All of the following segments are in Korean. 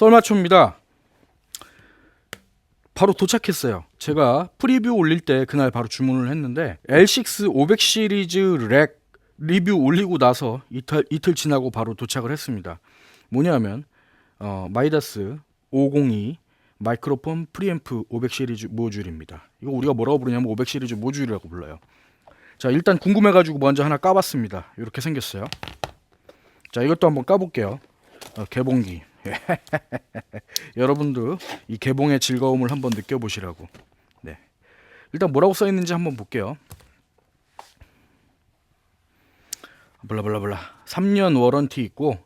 썰마초입니다. 바로 도착했어요. 제가 프리뷰 올릴 때 그날 바로 주문을 했는데 L6 500 시리즈 렉 리뷰 올리고 나서 이틀, 이틀 지나고 바로 도착을 했습니다. 뭐냐면 어, 마이다스 502 마이크로폰 프리앰프 500 시리즈 모듈입니다. 이거 우리가 뭐라고 부르냐면 500 시리즈 모듈이라고 불러요. 자 일단 궁금해가지고 먼저 하나 까봤습니다. 이렇게 생겼어요. 자 이것도 한번 까볼게요. 어, 개봉기. 여러분도 이 개봉의 즐거움을 한번 느껴보시라고. 네. 일단 뭐라고 써 있는지 한번 볼게요. 블라블라블라. 3년 워런티 있고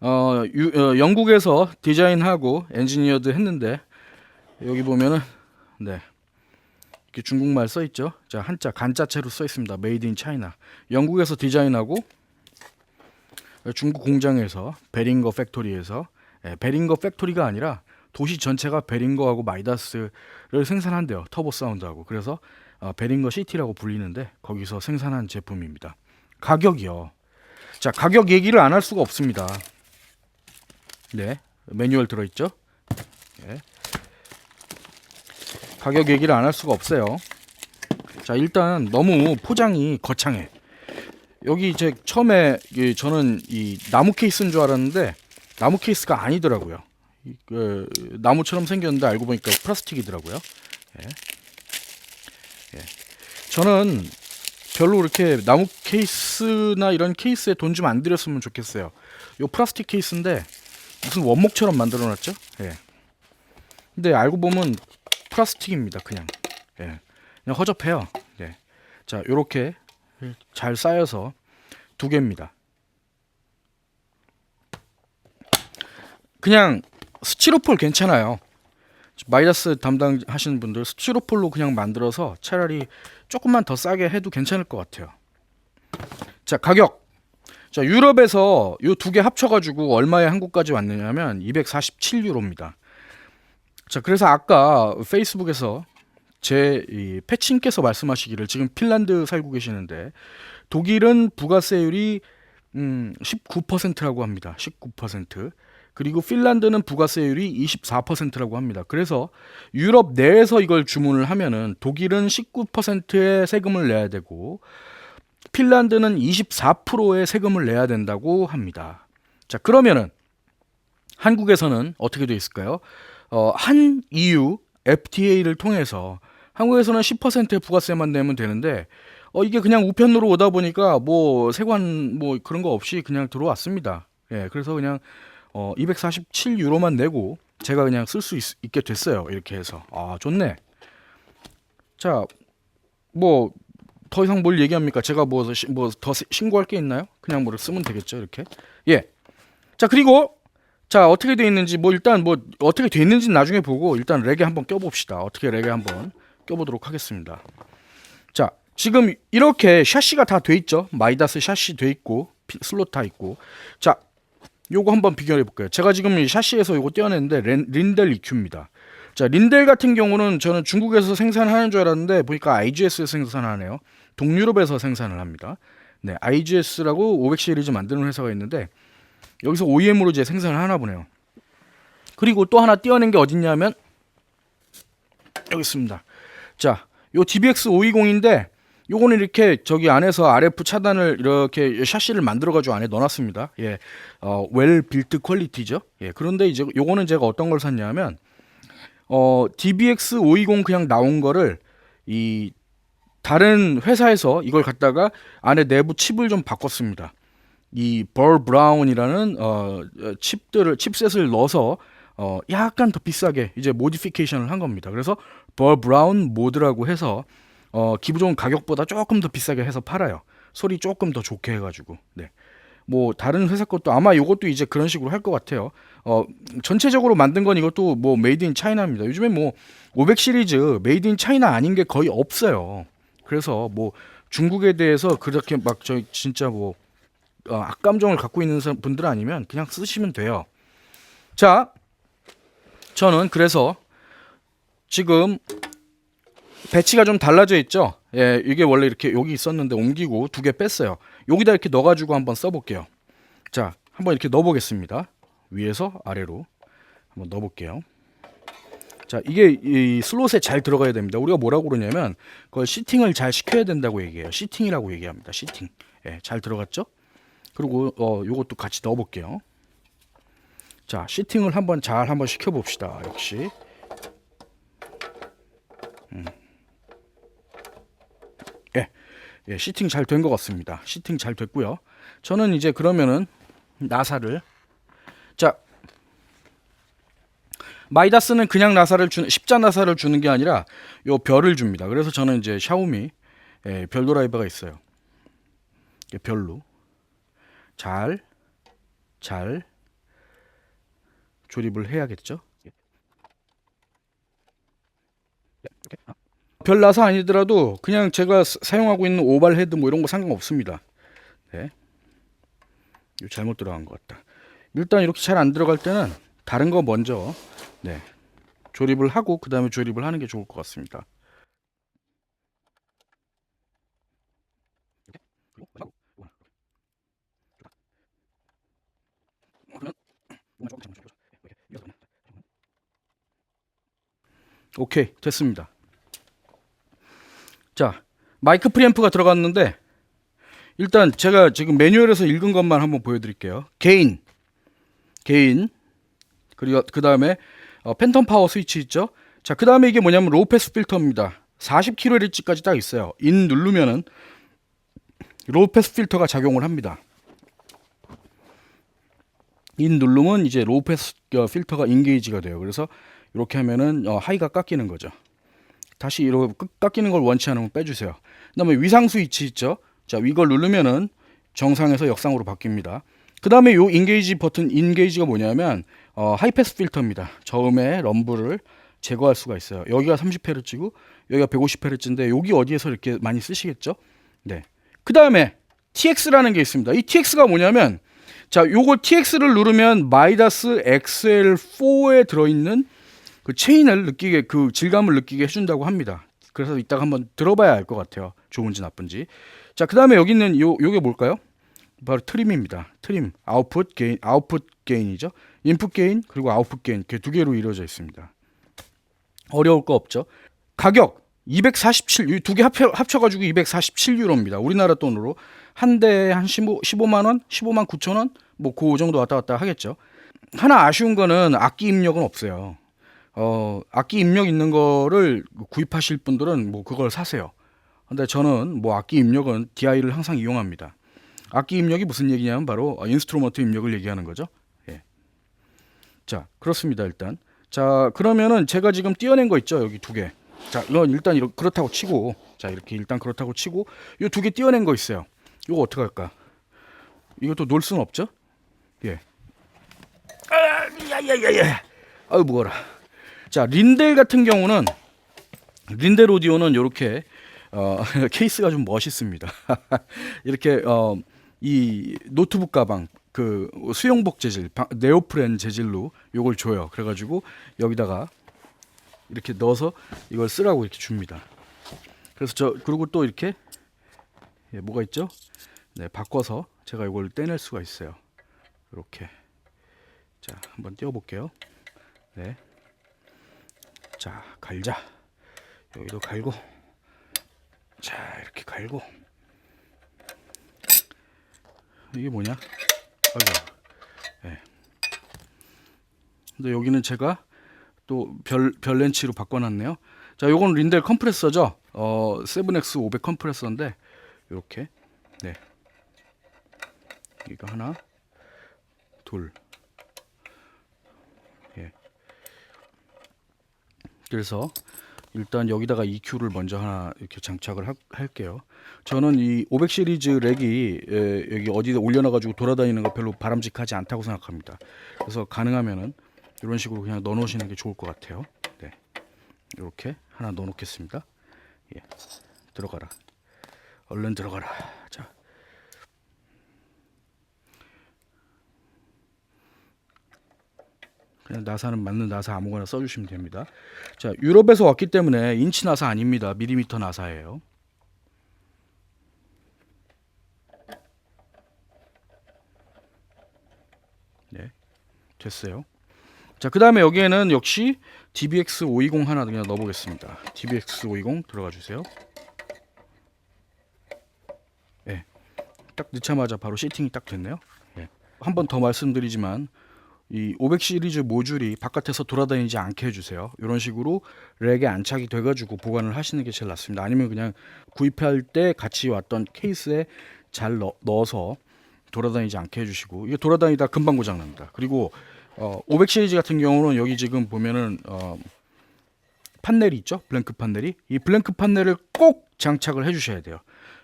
어, 유, 어, 영국에서 디자인하고 엔지니어드 했는데 여기 보면은 네. 이렇게 중국말 써 있죠. 자, 한자 간자체로 써 있습니다. 메이드 인 차이나. 영국에서 디자인하고 중국 공장에서 베링거 팩토리에서 예, 베링거 팩토리가 아니라 도시 전체가 베링거하고 마이다스를 생산한대요. 터보 사운드하고. 그래서 어, 베링거 시티라고 불리는데 거기서 생산한 제품입니다. 가격이요. 자, 가격 얘기를 안 할 수가 없습니다. 네. 매뉴얼 들어 있죠? 예. 가격 얘기를 안 할 수가 없어요. 자, 일단 너무 포장이 거창해. 여기 이제 처음에 이 저는 이 나무 케이스인 줄 알았는데 나무 케이스가 아니더라고요. 이, 그, 나무처럼 생겼는데 알고 보니까 플라스틱이더라고요. 예. 예. 저는 별로 이렇게 나무 케이스나 이런 케이스에 돈 좀 안 들였으면 좋겠어요. 요 플라스틱 케이스인데 무슨 원목처럼 만들어 놨죠? 예. 근데 알고 보면 플라스틱입니다. 그냥. 예. 그냥 허접해요. 예. 자, 요렇게 잘 쌓여서 두 개입니다. 그냥 스티로폴 괜찮아요. 마이다스 담당하시는 분들 스티로폴로 그냥 만들어서 차라리 조금만 더 싸게 해도 괜찮을 것 같아요. 자 가격. 자 유럽에서 요두개 합쳐가지고 얼마에 한국까지 왔느냐면 247유로입니다. 자 그래서 아까 페이스북에서 제 이 패친께서 말씀하시기를 지금 핀란드 살고 계시는데 독일은 부가세율이 음 19%라고 합니다. 19%. 그리고 핀란드는 부가세율이 24%라고 합니다. 그래서 유럽 내에서 이걸 주문을 하면은 독일은 19%의 세금을 내야 되고 핀란드는 24%의 세금을 내야 된다고 합니다. 자, 그러면은 한국에서는 어떻게 되어 있을까요? 어, 한 EU FTA를 통해서 한국에서는 10%의 부가세만 내면 되는데 어, 이게 그냥 우편으로 오다 보니까 뭐 세관 뭐 그런 거 없이 그냥 들어왔습니다. 예, 그래서 그냥 어, 247유로만 내고 제가 그냥 쓸 수 있게 됐어요. 이렇게 해서 아 좋네. 자, 뭐 더 이상 뭘 얘기합니까? 제가 뭐 뭐 더 신고할 게 있나요? 그냥 뭐를 쓰면 되겠죠. 이렇게 예. 자 그리고 자 어떻게 돼 있는지 뭐 일단 뭐 어떻게 돼 있는지 나중에 보고 일단 레게 한번 껴 봅시다. 어떻게 레게 한번 껴 보도록 하겠습니다. 자 지금 이렇게 샤시가 다 돼 있죠. 마이다스 샤시 돼 있고 피- 슬롯 다 있고 자 요거 한번 비교해 볼게요. 제가 지금 이 샤시에서 요거 떼어냈는데 렌, 린델 EQ입니다. 자, 린델 같은 경우는 저는 중국에서 생산하는 줄 알았는데 보니까 IGS에서 생산하네요. 동유럽에서 생산을 합니다. 네, IGS라고 500 시리즈 만드는 회사가 있는데 여기서 OEM으로 이제 생산을 하나 보네요. 그리고 또 하나 띄어낸 게 어딨냐면 여기 있습니다. 자, 요 DBX 520인데 요거는 이렇게 저기 안에서 RF 차단을 이렇게 샤시를 만들어 가지고 안에 넣어놨습니다. 예, 어, 웰 빌트 퀄리티죠. 예, 그런데 이제 요거는 제가 어떤 걸 샀냐면 어, DBX 520 그냥 나온 거를 이 다른 회사에서 이걸 갖다가 안에 내부 칩을 좀 바꿨습니다. 이 벌 브라운이라는 어, 어, 칩들을 칩셋을 넣어서 어, 약간 더 비싸게 이제 모디피케이션을 한 겁니다. 그래서 벌 브라운 모드라고 해서 어, 기본 가격보다 조금 더 비싸게 해서 팔아요. 소리 조금 더 좋게 해가지고. 네. 뭐 다른 회사 것도 아마 이것도 이제 그런 식으로 할 것 같아요. 어, 전체적으로 만든 건 이것도 뭐 메이드 인 차이나입니다. 요즘에 뭐 500 시리즈 메이드 인 차이나 아닌 게 거의 없어요. 그래서 뭐 중국에 대해서 그렇게 막 저 진짜 뭐 어, 악감정을 갖고 있는 분들 아니면 그냥 쓰시면 돼요. 자, 저는 그래서 지금 배치가 좀 달라져 있죠. 예, 이게 원래 이렇게 여기 있었는데 옮기고 두 개 뺐어요. 여기다 이렇게 넣어가지고 한번 써볼게요. 자, 한번 이렇게 넣어보겠습니다. 위에서 아래로 한번 넣어볼게요. 자, 이게 이 슬롯에 잘 들어가야 됩니다. 우리가 뭐라고 그러냐면 그걸 시팅을 잘 시켜야 된다고 얘기해요. 시팅이라고 얘기합니다. 시팅. 예, 잘 들어갔죠? 그리고 어 요것도 같이 넣어 볼게요. 자, 시팅을 한번 잘 한번 시켜 봅시다. 역시. 음. 예. 예, 시팅 잘 된 것 같습니다. 시팅 잘 됐고요. 저는 이제 그러면은 나사를 자, 마이다스는 그냥 나사를 주는 십자 나사를 주는 게 아니라 요 별을 줍니다. 그래서 저는 이제 샤오미 예, 별 드라이버가 있어요. 이게 별로 잘 잘 조립을 해야겠죠. 별 나사 아니더라도 그냥 제가 사- 사용하고 있는 오발 헤드 뭐 이런 거 상관없습니다. 네. 이거 잘못 들어간 것 같다. 일단 이렇게 잘 안 들어갈 때는 다른 거 먼저 네. 조립을 하고 그 다음에 조립을 하는 게 좋을 것 같습니다. 오케이 됐습니다. 자 마이크 프리앰프가 들어갔는데 일단 제가 지금 매뉴얼에서 읽은 것만 한번 보여드릴게요. 개인 개인 그리고 그 다음에 어, 팬텀 파워 스위치 있죠. 자, 그 다음에 이게 뭐냐면 로우 패스 필터입니다. 40kHz까지 딱 있어요. 인 누르면은 로우 패스 필터가 작용을 합니다. 인 누르면 이제 로우 패스 어, 필터가 인게이지가 돼요. 그래서 이렇게 하면은 어, 하이가 깎이는 거죠. 다시 이렇게 깎- 깎이는 걸 원치 않으면 빼주세요. 그 다음에 위상 스위치 있죠. 자, 이걸 누르면은 정상에서 역상으로 바뀝니다. 그 다음에 요 인게이지 버튼 인게이지가 뭐냐면 어, 하이패스 필터입니다. 저음의 럼블을 제거할 수가 있어요. 여기가 30Hz고 여기가 150Hz인데 여기 어디에서 이렇게 많이 쓰시겠죠? 네. 그 다음에 TX라는 게 있습니다. 이 TX가 뭐냐면 자, 요거 TX를 누르면 마이다스 XL4에 들어있는 그 체인을 느끼게 그 질감을 느끼게 해준다고 합니다. 그래서 이따가 한번 들어봐야 알 것 같아요. 좋은지 나쁜지. 자, 그 다음에 여기 있는 요 요게 뭘까요? 바로 트림입니다. 트림, 아웃풋 게인, 아웃풋 게인이죠. 인풋 게인 그리고 아웃풋 게인 이렇게 두 개로 이루어져 있습니다. 어려울 거 없죠. 가격 247, 두 개 합쳐 합쳐가지고 247유로입니다. 우리나라 돈으로 한 대에 한 15, 15만 원, 15만 9천 원, 뭐 그 정도 왔다 갔다 하겠죠. 하나 아쉬운 거는 악기 입력은 없어요. 어, 악기 입력 있는 거를 구입하실 분들은 뭐 그걸 사세요. 근데 저는 뭐 악기 입력은 DI를 항상 이용합니다. 악기 입력이 무슨 얘기냐면 바로 어, 인스트루먼트 입력을 얘기하는 거죠. 예. 자, 그렇습니다. 일단. 자, 그러면은 제가 지금 띄어낸 거 있죠. 여기 두 개. 자, 이건 일단 이렇게 그렇다고 치고 자, 이렇게 일단 그렇다고 치고 이 두 개 띄어낸 거 있어요. 이거 어떻게 할까? 이것도 놀 수는 없죠? 예. 아, 야야야야. 아유, 무거라. 자, 린델 같은 경우는 린델 오디오는 이렇게 어, 케이스가 좀 멋있습니다. 이렇게 어, 이 노트북 가방 그 수영복 재질 바- 네오프렌 재질로 요걸 줘요. 그래가지고 여기다가 이렇게 넣어서 이걸 쓰라고 이렇게 줍니다. 그래서 저 그리고 또 이렇게 예, 뭐가 있죠? 네, 바꿔서 제가 이걸 떼낼 수가 있어요. 이렇게 자 한번 띄워볼게요. 네, 자 갈자 여기도 갈고 자 이렇게 갈고 이게 뭐냐? 아이고. 예. 근데 여기는 제가 또 별 별 렌치로 바꿔놨네요. 자, 요건 린델 컴프레서죠. 어, 7X 500 컴프레서인데 이렇게 네. 이거 하나, 둘. 그래서 일단 여기다가 EQ를 먼저 하나 이렇게 장착을 하- 할게요. 저는 이 500 시리즈 렉이 에, 여기 어디다 올려놔가지고 돌아다니는 거 별로 바람직하지 않다고 생각합니다. 그래서 가능하면은 이런 식으로 그냥 넣어놓으시는 게 좋을 것 같아요. 네, 이렇게 하나 넣어놓겠습니다. 예, 들어가라. 얼른 들어가라. 자, 그냥 나사는 맞는 나사 아무거나 써주시면 됩니다. 자, 유럽에서 왔기 때문에 인치 나사 아닙니다. 밀리미터 나사예요. 네, 됐어요. 자, 그 다음에 여기에는 역시 DBX 520 하나 그냥 넣어보겠습니다. DBX 520 들어가 주세요. 예. 딱 넣자마자 바로 세팅이 딱 됐네요. 예. 한번 더 말씀드리지만 이 500 시리즈 모듈이 바깥에서 돌아다니지 않게 해주세요. 이런 식으로 렉에 안착이 돼가지고 보관을 하시는 게 제일 낫습니다. 아니면 그냥 구입할 때 같이 왔던 케이스에 잘 넣, 넣어서 돌아다니지 않게 해주시고 이게 돌아다니다 금방 고장 납니다. 그리고 어, 500 시리즈 같은 경우는 여기 지금 보면은 어, 판넬이 있죠, 블랭크 판넬이 이 블랭크 판넬을 꼭 장착을 해주셔야 돼요.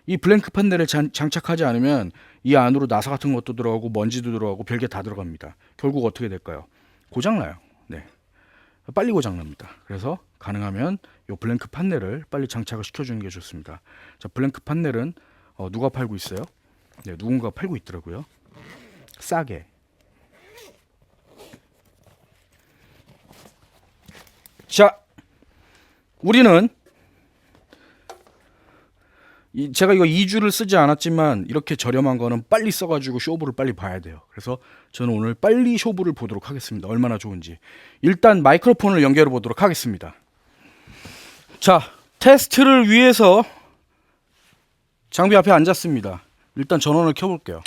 이 블랭크 판넬을 장, 장착하지 않으면 이 안으로 나사 같은 것도 들어가고 먼지도 들어가고 별게 다 들어갑니다. 결국 어떻게 될까요? 고장 나요. 네, 빨리 고장 납니다. 그래서 가능하면 이 블랭크 판넬을 빨리 장착을 시켜주는 게 좋습니다. 자, 블랭크 판넬은 어, 누가 팔고 있어요? 네, 누군가 팔고 있더라고요. 싸게. 자, 우리는 이 제가 이거 2주를 쓰지 않았지만 이렇게 저렴한 거는 빨리 써가지고 쇼부를 빨리 봐야 돼요. 그래서 저는 오늘 빨리 쇼부를 보도록 하겠습니다. 얼마나 좋은지. 일단 마이크로폰을 연결해 보도록 하겠습니다. 자, 테스트를 위해서 장비 앞에 앉았습니다. 일단 전원을 켜볼게요.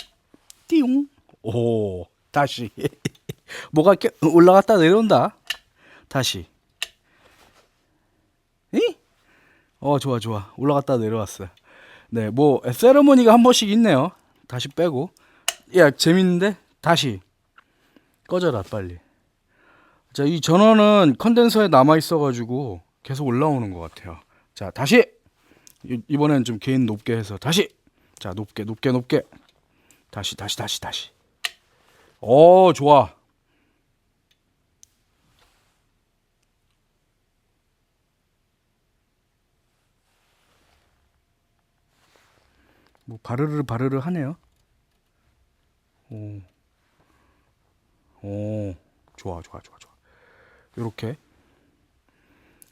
띠용. 오, 다시. 뭐가 이렇게 올라갔다 내려온다. 다시. 이? 어, 좋아, 좋아. 올라갔다 내려왔어요. 네, 뭐 세레모니가 한 번씩 있네요. 다시 빼고. 야, 재밌는데? 다시. 꺼져라, 빨리. 자, 이 전원은 컨덴서에 남아 있어 가지고 계속 올라오는 것 같아요. 자, 다시. 이- 이번엔 좀 개인 높게 해서 다시. 자, 높게, 높게, 높게. 다시, 다시, 다시, 다시. 오, 좋아. 뭐 바르르 바르르 하네요. 오, 오, 좋아, 좋아, 좋아, 좋아. 요렇게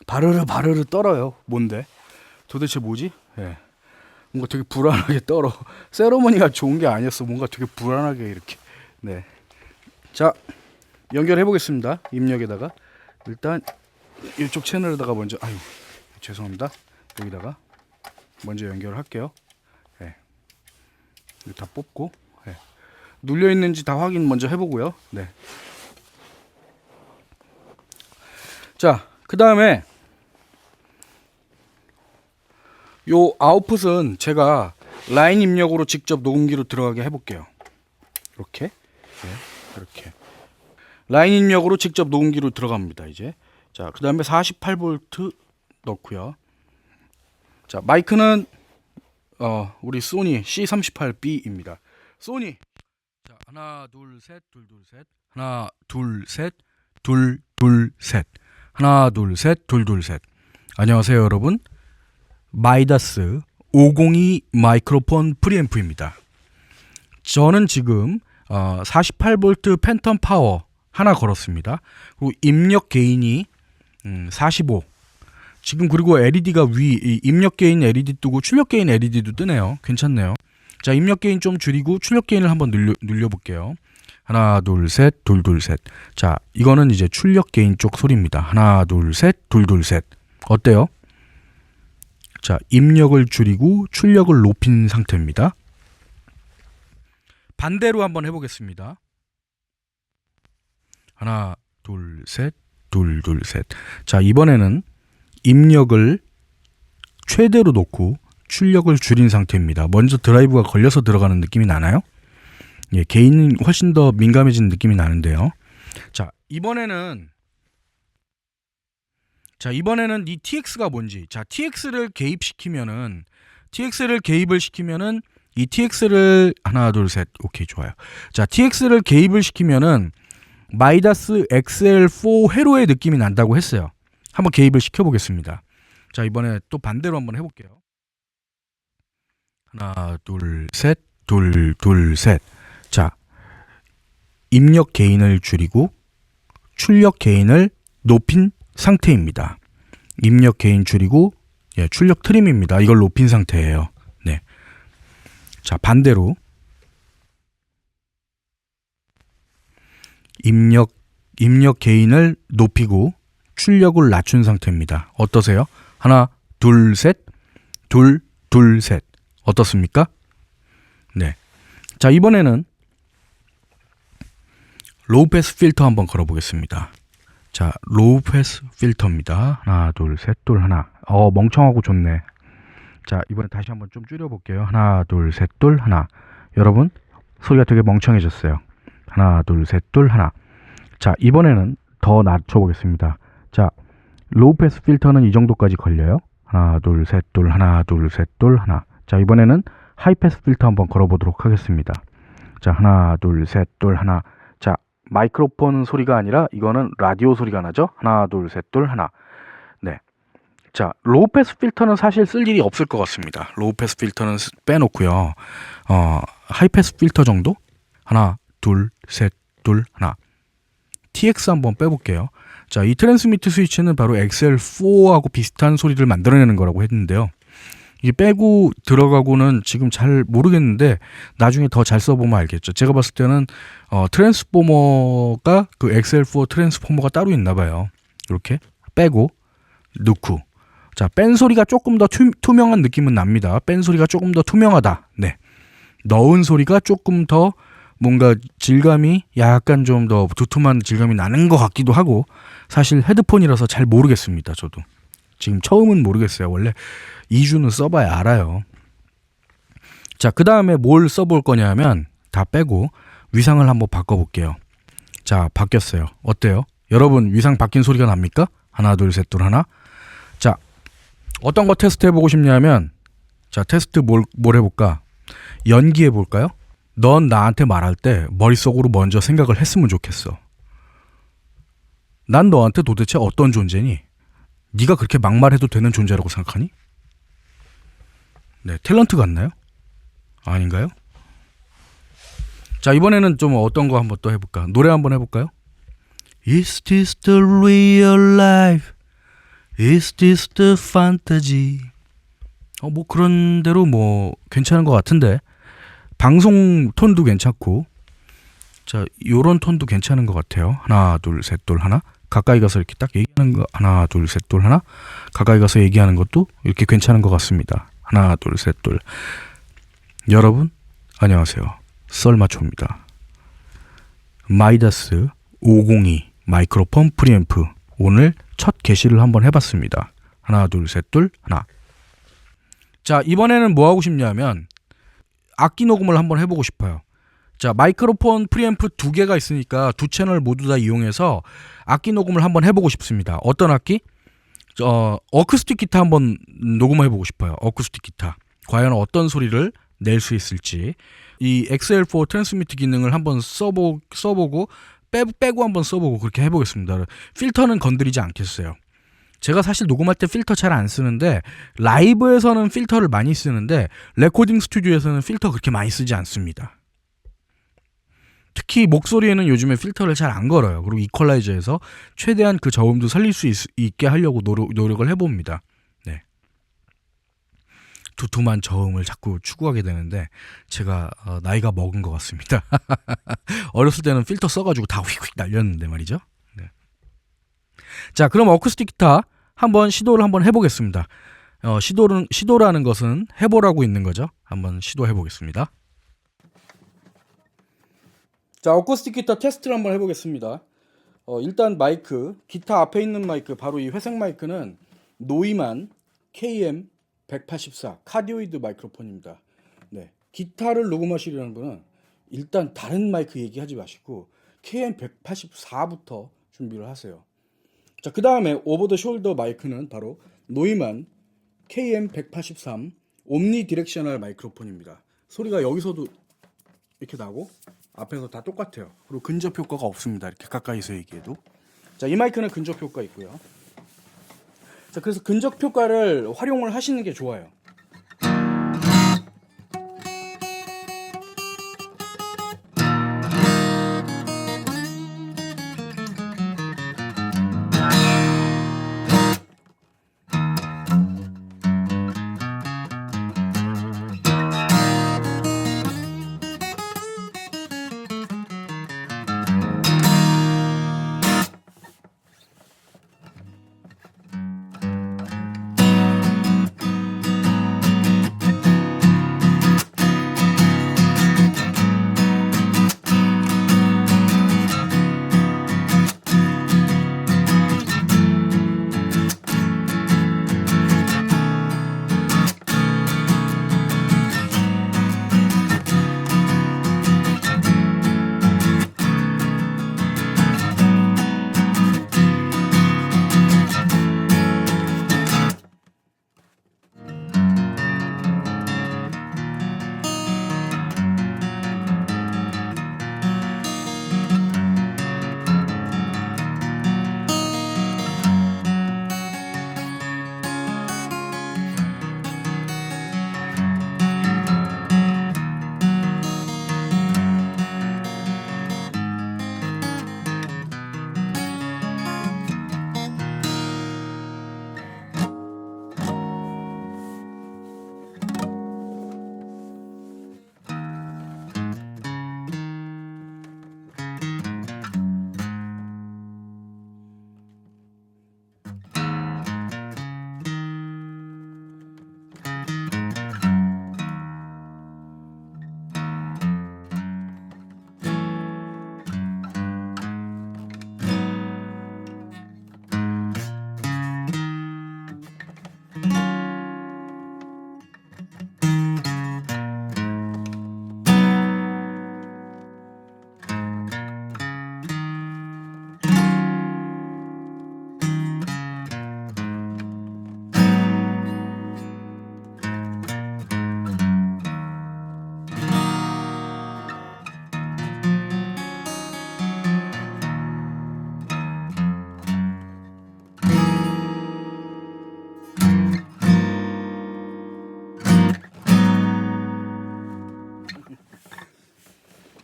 바르르 바르르 떨어요. 뭔데? 도대체 뭐지? 예. 뭔가 되게 불안하게 떨어. 세러머니가 좋은 게 아니었어. 뭔가 되게 불안하게 이렇게. 네. 자, 연결해 보겠습니다. 입력에다가 일단 이쪽 채널에다가 먼저 아유 죄송합니다. 여기다가 먼저 연결을 할게요. 다 뽑고 네. 눌려 있는지 다 확인 먼저 해보고요. 네. 자, 그 다음에 요 아웃풋은 제가 라인 입력으로 직접 녹음기로 들어가게 해볼게요. 이렇게, 네, 이렇게 라인 입력으로 직접 녹음기로 들어갑니다. 이제 자, 그 다음에 48V 넣고요. 자, 마이크는 어, 우리 소니 C38B입니다. 소니. 자, 하나, 둘, 셋, 둘, 둘, 셋. 하나, 둘, 셋, 둘, 둘, 셋. 하나, 둘, 셋, 둘, 둘, 셋. 안녕하세요, 여러분. 마이다스 502 마이크로폰 프리앰프입니다. 저는 지금 어, 48V 팬텀 파워 하나 걸었습니다. 그리고 입력 게인이 음, 45. 지금 그리고 LED가 위이 입력 게인 LED 뜨고 출력 게인 LED도 뜨네요. 괜찮네요. 자, 입력 게인 좀 줄이고 출력 게인을 한번 늘려 늘려 볼게요. 하나, 둘, 셋, 둘, 둘, 셋. 자, 이거는 이제 출력 게인 쪽 소리입니다. 하나, 둘, 셋, 둘, 둘, 셋. 어때요? 자, 입력을 줄이고 출력을 높인 상태입니다. 반대로 한번 해보겠습니다. 하나, 둘, 셋, 둘, 둘, 셋. 자, 이번에는 입력을 최대로 놓고 출력을 줄인 상태입니다. 먼저 드라이브가 걸려서 들어가는 느낌이 나나요? 예, 개인은 훨씬 더 민감해진 느낌이 나는데요. 자, 이번에는 자, 이번에는 이 TX가 뭔지. 자, TX를 개입시키면은 TX를 개입을 시키면은 이 TX를 하나 둘 셋. 오케이, 좋아요. 자, TX를 개입을 시키면은 마이다스 XL4 회로의 느낌이 난다고 했어요. 한번 개입을 시켜 보겠습니다. 자, 이번에 또 반대로 한번 해 볼게요. 하나, 둘, 셋. 둘, 둘, 셋. 자, 입력 게인을 줄이고 출력 게인을 높인 상태입니다. 입력 게인 줄이고 예, 출력 트림입니다. 이걸 높인 상태예요. 네. 자, 반대로 입력 입력 게인을 높이고 출력을 낮춘 상태입니다. 어떠세요? 하나, 둘, 셋, 둘, 둘, 셋. 어떻습니까? 네. 자, 이번에는 로우 패스 필터 한번 걸어보겠습니다. 자, 로우 패스 필터입니다. 하나, 둘, 셋, 둘, 하나. 어, 멍청하고 좋네. 자, 이번에 다시 한번 좀 줄여볼게요. 하나, 둘, 셋, 둘, 하나. 여러분, 소리가 되게 멍청해졌어요. 하나, 둘, 셋, 둘, 하나. 자, 이번에는 더 낮춰보겠습니다. 자, 로우 패스 필터는 이 정도까지 걸려요. 하나, 둘, 셋, 둘, 하나, 둘, 셋, 둘, 하나. 자, 이번에는 하이 패스 필터 한번 걸어보도록 하겠습니다. 자, 하나, 둘, 셋, 둘, 하나. 자, 마이크로폰 소리가 아니라 이거는 라디오 소리가 나죠? 하나, 둘, 셋, 둘, 하나. 네. 자, 로우 패스 필터는 사실 쓸 일이 없을 것 같습니다. 로우 패스 필터는 쓰- 빼놓고요. 어, 하이 패스 필터 정도? 하나, 둘, 셋, 둘, 하나. TX 한번 빼볼게요. 자, 이 트랜스미트 스위치는 바로 XL4하고 비슷한 소리를 만들어내는 거라고 했는데요. 이게 빼고 들어가고는 지금 잘 모르겠는데 나중에 더 잘 써보면 알겠죠. 제가 봤을 때는 어, 트랜스포머가 그 XL4 트랜스포머가 따로 있나 봐요. 이렇게 빼고 넣고 자, 뺀 소리가 조금 더 투, 투명한 느낌은 납니다. 뺀 소리가 조금 더 투명하다. 네. 넣은 소리가 조금 더 뭔가 질감이 약간 좀 더 두툼한 질감이 나는 것 같기도 하고 사실 헤드폰이라서 잘 모르겠습니다. 저도 지금 처음은 모르겠어요. 원래 2주는 써봐야 알아요. 자, 그 다음에 뭘 써볼 거냐면 다 빼고 위상을 한번 바꿔볼게요. 자, 바뀌었어요. 어때요? 여러분 위상 바뀐 소리가 납니까? 하나, 둘, 셋, 둘, 하나. 자, 어떤 거 테스트 해보고 싶냐면 자, 테스트 뭘, 뭘 해볼까? 연기해 볼까요? 넌 나한테 말할 때 머릿속으로 먼저 생각을 했으면 좋겠어. 난 너한테 도대체 어떤 존재니? 네가 그렇게 막말해도 되는 존재라고 생각하니? 네, 탤런트 같나요? 아닌가요? 자, 이번에는 좀 어떤 거 한번 또 해볼까? 노래 한번 해볼까요? Is this the real life? Is this the fantasy? 어, 뭐 그런 대로 뭐 괜찮은 것 같은데 방송 톤도 괜찮고 자 요런 톤도 괜찮은 것 같아요. 하나 둘 셋 둘 하나. 가까이 가서 이렇게 딱 얘기하는 거 하나 둘 셋 둘 하나. 가까이 가서 얘기하는 것도 이렇게 괜찮은 것 같습니다. 하나 둘 셋 둘 여러분 안녕하세요. 썰마초입니다. 마이다스 502 마이크로폰 프리앰프 오늘 첫 게시를 한번 해봤습니다. 하나 둘 셋 둘 하나. 자 이번에는 뭐 하고 싶냐면 악기 녹음을 한번 해보고 싶어요. 자 마이크로폰 프리앰프 두 개가 있으니까 두 채널 모두 다 이용해서 악기 녹음을 한번 해보고 싶습니다. 어떤 악기? 어 어쿠스틱 기타 한번 녹음해보고 싶어요. 어쿠스틱 기타 과연 어떤 소리를 낼 수 있을지 이 XL4 트랜스미트 기능을 한번 써보 써보고 빼, 빼고 한번 써보고 그렇게 해보겠습니다. 필터는 건드리지 않겠어요. 제가 사실 녹음할 때 필터 잘 안 쓰는데 라이브에서는 필터를 많이 쓰는데 레코딩 스튜디오에서는 필터 그렇게 많이 쓰지 않습니다. 특히 목소리에는 요즘에 필터를 잘 안 걸어요. 그리고 이퀄라이저에서 최대한 그 저음도 살릴 수 있, 게 하려고 노력, 노력을 해봅니다. 네. 두툼한 저음을 자꾸 추구하게 되는데 제가 어, 나이가 먹은 것 같습니다. 어렸을 때는 필터 써가지고 다 휙휙 날렸는데 말이죠. 네. 자, 그럼 어쿠스틱 기타 한번 시도를 한번 해보겠습니다. 어, 시도는 시도라는 것은 해보라고 있는 거죠. 한번 시도해 보겠습니다. 자, 어쿠스틱 기타 테스트를 한번 해보겠습니다. 어, 일단 마이크, 기타 앞에 있는 마이크, 바로 이 회색 마이크는 노이만 KM 184 카디오이드 마이크로폰입니다. 네, 기타를 녹음하시려는 분은 일단 다른 마이크 얘기하지 마시고 KM 184부터 준비를 하세요. 자, 그 다음에 오버 더 숄더 마이크는 바로 노이만 KM183 옴니 디렉셔널 마이크로폰입니다. 소리가 여기서도 이렇게 나고 앞에서 다 똑같아요. 그리고 근접 효과가 없습니다. 이렇게 가까이서 얘기해도. 자, 이 마이크는 근접 효과 있고요. 자, 그래서 근접 효과를 활용을 하시는 게 좋아요.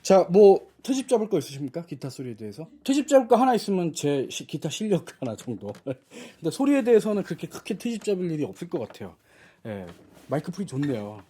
자, 뭐 트집 잡을 거 있으십니까? 기타 소리에 대해서? 트집 잡을 거 하나 있으면 제 시- 기타 실력 하나 정도. 근데 소리에 대해서는 그렇게 크게 트집 잡을 일이 없을 것 같아요. 예, 마이크 풀이 좋네요.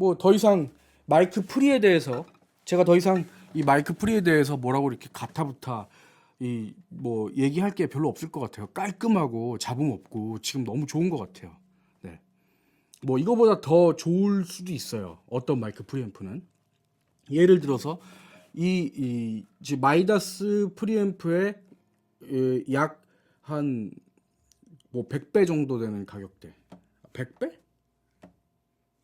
뭐 더 이상 마이크 프리에 대해서 제가 더 이상 이 마이크 프리에 대해서 뭐라고 이렇게 가타부타 이 뭐 얘기할 게 별로 없을 것 같아요. 깔끔하고 잡음 없고 지금 너무 좋은 것 같아요. 네. 뭐 이거보다 더 좋을 수도 있어요. 어떤 마이크 프리앰프는 예를 들어서 이, 이 마이다스 프리앰프의 약 한 뭐 100배 정도 되는 가격대. 100배?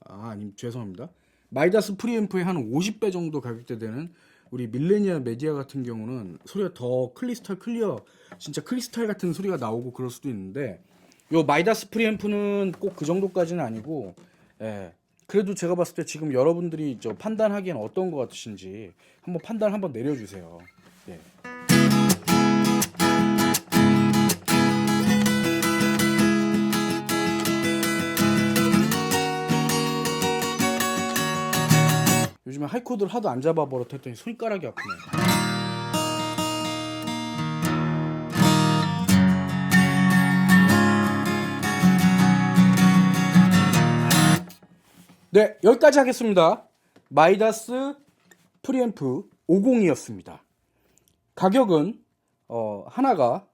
아, 아님 죄송합니다. 마이다스 프리앰프의 한 50배 정도 가격대 되는 우리 밀레니아 메디아 같은 경우는 소리가 더 클리스탈 클리어 진짜 크리스탈 같은 소리가 나오고 그럴 수도 있는데 요 마이다스 프리앰프는 꼭 그 정도까지는 아니고 예. 그래도 제가 봤을 때 지금 여러분들이 저 판단하기엔 어떤 것 같으신지 한번 판단 한번 내려주세요. 예. 요즘에 하이코드를 하도 안 잡아 버릇 했더니 손가락이 아프네. 네, 여기까지 하겠습니다. 마이다스 프리앰프 50이었습니다. 가격은 어, 하나가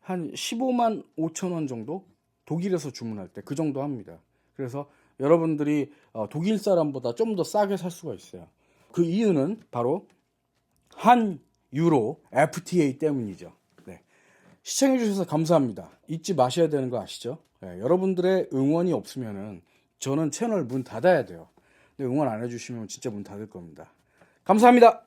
한 15만 5천 원 정도 독일에서 주문할 때 그 정도 합니다. 그래서 여러분들이 어, 독일 사람보다 좀 더 싸게 살 수가 있어요. 그 이유는 바로 한 유로 FTA 때문이죠. 네. 시청해 주셔서 감사합니다. 잊지 마셔야 되는 거 아시죠? 네, 여러분들의 응원이 없으면은 저는 채널 문 닫아야 돼요. 근데 응원 안 해주시면 진짜 문 닫을 겁니다. 감사합니다.